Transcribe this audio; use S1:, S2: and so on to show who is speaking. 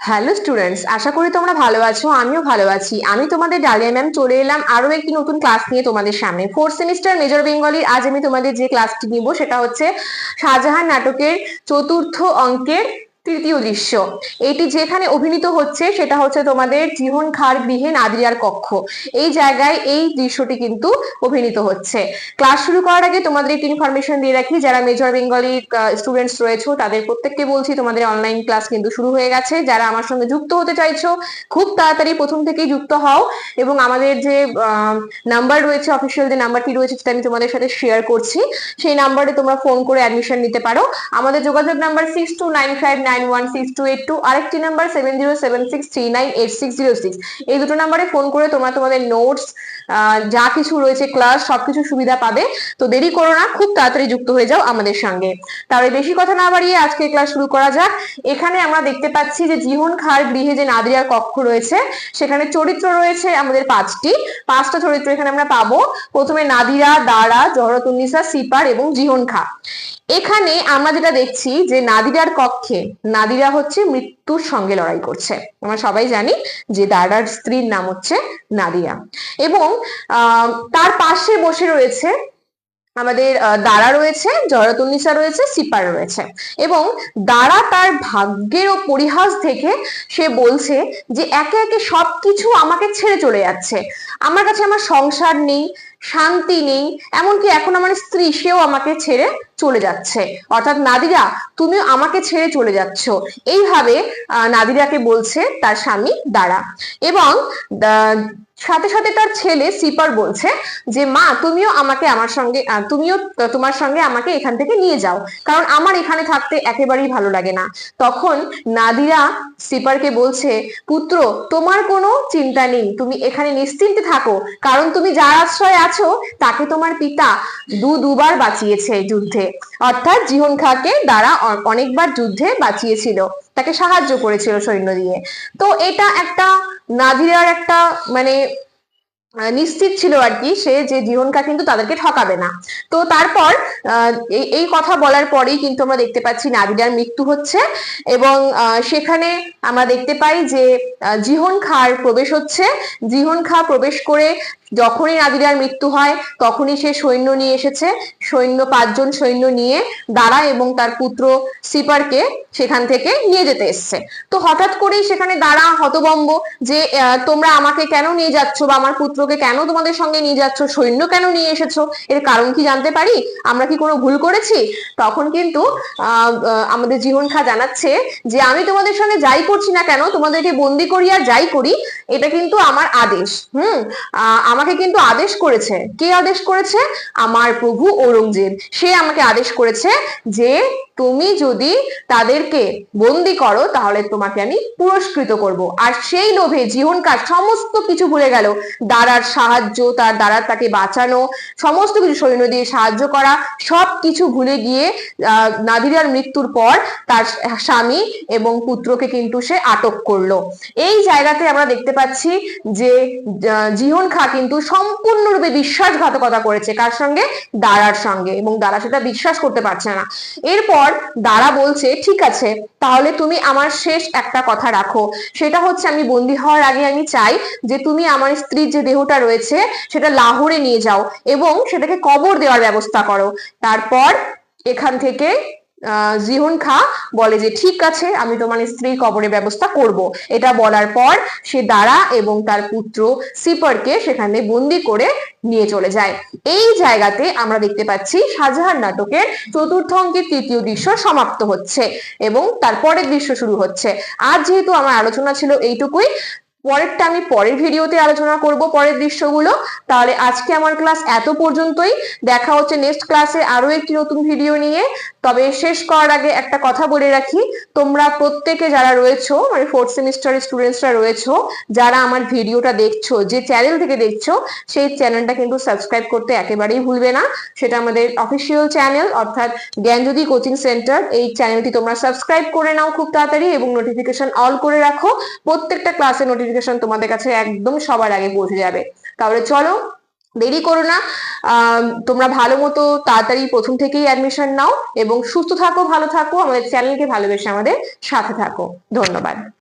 S1: Hello students আশা করি তোমরা ভালো আছো, আমিও ভালো আছি। আমি তোমাদের ডালিয়া ম্যাম চলে এলাম আরও একটি নতুন ক্লাস নিয়ে তোমাদের সামনে। ফোর্থ সেমিস্টার মেজর বেঙ্গলির আজ আমি তোমাদের যে ক্লাসটি নিব, সেটা হচ্ছে শাহজাহান নাটকের চতুর্থ অঙ্কের তৃতীয় দৃশ্য। এটি যেখানে অভিনীত হচ্ছে, সেটা হচ্ছে তোমাদের জিহন খার গৃহে নাদিয়ার কক্ষ। এই জায়গায় এই দৃশ্যটি কিন্তু অভিনীত হচ্ছে। ক্লাস শুরু করার আগে তোমাদের একটি ইনফরমেশন দিয়ে রাখি, যারা মেজর বেঙ্গলি স্টুডেন্টস রয়েছে, তাদের প্রত্যেককে বলছি, তোমাদের অনলাইন ক্লাস কিন্তু শুরু হয়ে গেছে। যারা আমার সঙ্গে যুক্ত হতে চাইছো, খুব তাড়াতাড়ি প্রথম থেকেই যুক্ত হও এবং আমাদের যে নাম্বার রয়েছে অফিসিয়াল যে নাম্বারটি রয়েছে, সেটা আমি তোমাদের সাথে শেয়ার করছি। সেই নাম্বারে তোমরা ফোন করে অ্যাডমিশন নিতে পারো। আমাদের যোগাযোগ number six two nine five nine one six two eight two আরেকটি number seven zero seven six three nine eight six zero six এই দুটো নাম্বারে ফোন করে তোমরা তোমাদের নোটস যা কিছু রয়েছে ক্লাস সবকিছু সুবিধা পাবে। তো দেরি করো না, খুব তাড়াতাড়ি যুক্ত হয়ে যাও আমাদের সঙ্গে। তাহলে বেশি কথা না বাড়িয়ে আজকে ক্লাস শুরু করা যাক। এখানে আমরা দেখতে পাচ্ছি যে জীবন খার গৃহে যে নাদিয়ার কক্ষ রয়েছে, সেখানে চরিত্র রয়েছে আমাদের পাঁচটি। পাঁচটা চরিত্র এখানে আমরা পাবো। প্রথমে নাদিরা দারা জহরতুন্নিসা, সিপার এবং জিহন খা। এখানে আমরা যেটা দেখছি যে নাদিরার কক্ষে নাদিরা হচ্ছে মৃত্যুর সঙ্গে লড়াই করছে। আমরা সবাই জানি যে দাদার স্ত্রীর নাম হচ্ছে নাদিরা। এবং তার পাশে বসে রয়েছে আমাদের দাঁড়া রয়েছে, জয়রতুন্নিসা রয়েছে, সিপার রয়েছে। এবং দাঁড়া তার ভাগ্যের ও পরিহাস থেকে সে বলছে যে, একে একে সবকিছু আমাকে ছেড়ে চলে যাচ্ছে। আমার কাছে আমার সংসার নেই, শান্তি নেই, এমনকি এখন আমার স্ত্রী, সেও আমাকে ছেড়ে চলে যাচ্ছে। অর্থাৎ নাদিরা, তুমিও আমাকে ছেড়ে চলে যাচ্ছ। এইভাবে নাদিরাকে বলছে তার স্বামী দাঁড়া এবং সাথে সাথে তার ছেলে সিপার বলছে যে, মা, তুমিও আমাকে আমার সঙ্গে তুমিও তোমার সঙ্গে আমাকে এখান থেকে নিয়ে যাও। কারণ আমার এখানে থাকতে একেবারেই ভালো লাগে না। তখন নাদিরা সিপারকে বলছে, পুত্র, তোমার কোনো চিন্তা নেই। তুমি এখানে নিশ্চিন্তে থাকো। কারণ তুমি যার আশ্রয়ে আছো, তাকে তোমার পিতা দু দুবার বাঁচিয়েছে যুদ্ধে। অর্থাৎ জিহন খাকে দ্বারা অনেকবার যুদ্ধে বাঁচিয়েছিল। তাকে সাহায্য করেছিল সৈন্য দিয়ে। তো এটা একটা নাদিরার একটা মানে নিশ্চিত ছিল আর কি সে যে জীবনকা কিন্তু তাদেরকে ঠকাবে না। তো তারপর এই কথা বলার পরেই কিন্তু আমরা দেখতে পাচ্ছি নাদিরার মৃত্যু হচ্ছে এবং সেখানে আমরা দেখতে পাই যে জিহন খার প্রবেশ হচ্ছে। জিহন খা প্রবেশ করে যখনই নাদিরার মৃত্যু হয়, তখনই সে সৈন্য নিয়ে এসেছে। সৈন্য, পাঁচজন সৈন্য নিয়ে দাঁড়া এবং তার পুত্র সিপারকে সেখান থেকে নিয়ে যেতে এসছে। তো হঠাৎ করেই সেখানে দাঁড়া হতবম্ব যে তোমরা আমাকে কেন নিয়ে যাচ্ছ বা আমার পুত্রকে কেন তোমাদের সঙ্গে নিয়ে যাচ্ছ? সৈন্য কেন নিয়ে এসেছ? এর কারণ কি জানতে পারি? আমরা কি কোনো ভুল করেছি? তখন কিন্তু আমাদের জীবন খা জানাচ্ছে যে আমি তোমাদের সঙ্গে যাই করছি না কেন? তোমাদেরকে বন্দি করি আর যাই করি। এটা কিন্তু আমার আদেশ, হুম? আমাকে কিন্তু আদেশ করেছে। কে আদেশ করেছে? আমার প্রভু ঔরঙ্গজেব। সে আমাকে আদেশ করেছে যে তুমি যদি তাদেরকে বন্দি করো, তাহলে তোমাকে আমি পুরস্কৃত করব। আর সেই লোভে জীবনকার সমস্ত কিছু ভুলে গেল। দাঁড়ার সাহায্য, তার দ্বারা তাকে বাঁচানো, সমস্ত কিছু সৈন্য দিয়ে সাহায্য করা সব কিছু ভুলে গিয়ে আহ নাদিরার মৃত্যুর পর তার স্বামী এবং পুত্রকে কিন্তু সে আটক করল। এই জায়গাতে আমরা দেখতে পাচ্ছি যে জিহন খা কিন্তু সম্পূর্ণরূপে বিশ্বাসঘাতকতা করেছে। কার সঙ্গে? দাঁড়ার সঙ্গে। এবং দাঁড়া সেটা বিশ্বাস করতে পারছে না। এরপর পর দাঁড়া বলছে, ঠিক আছে, তাহলে তুমি আমার শেষ একটা কথা রাখো। সেটা হচ্ছে আমি বন্দি হওয়ার আগে আমি চাই যে তুমি আমার স্ত্রীর যে দেহটা রয়েছে, সেটা লাহোরে নিয়ে যাও এবং সেটাকে কবর দেওয়ার ব্যবস্থা করো। তারপর এখান থেকে জিহন খা বলে যে, ঠিক আছে, আমি তোমার স্ত্রীর কবরের ব্যবস্থা করব। এটা বলার পর সে দাঁড়া এবং তার পুত্র সিপারকে সেখানে বন্দি করে নিয়ে চলে যায়। এই জায়গাতে আমরা দেখতে পাচ্ছি শাহজাহান নাটকের চতুর্থ অঙ্কের তৃতীয় দৃশ্য সমাপ্ত হচ্ছে এবং তারপরের দৃশ্য শুরু হচ্ছে। আজ যেহেতু আমার আলোচনা ছিল এইটুকুই পরেরটা আমি পরের ভিডিওতে আলোচনা করব, পরের দৃশ্যগুলো। তাহলে আজকে আমার ক্লাস এত পর্যন্তই। দেখা হচ্ছে নেক্সট ক্লাসে আরও একটি নতুন ভিডিও নিয়ে। তবে শেষ করার আগে একটা কথা বলে রাখি, তোমরা প্রত্যেকে যারা রয়েছো মানে ফোর্থ সেমিস্টারের স্টুডেন্টসরা রয়েছো, যারা আমার ভিডিওটা দেখছ, যে চ্যানেল থেকে দেখছ, সেই চ্যানেলটা কিন্তু সাবস্ক্রাইব করতে একেবারেই ভুলবে না। সেটা আমাদের অফিসিয়াল চ্যানেল অর্থাৎ জ্ঞানজ্যোতি কোচিং সেন্টার এই চ্যানেলটি তোমরা সাবস্ক্রাইব করে নাও খুব তাড়াতাড়ি এবং নোটিফিকেশন অল করে রাখো। প্রত্যেকটা ক্লাসের নোটিফিকেশন তোমাদের কাছে একদম সবার আগে পৌঁছে যাবে। তাহলে চলো, দেরি করো না। তোমরা ভালো মতো তাড়াতাড়ি প্রথম থেকেই অ্যাডমিশন নাও এবং সুস্থ থাকো, ভালো থাকো, আমাদের চ্যানেলকে ভালোবেসে আমাদের সাথে থাকো। ধন্যবাদ।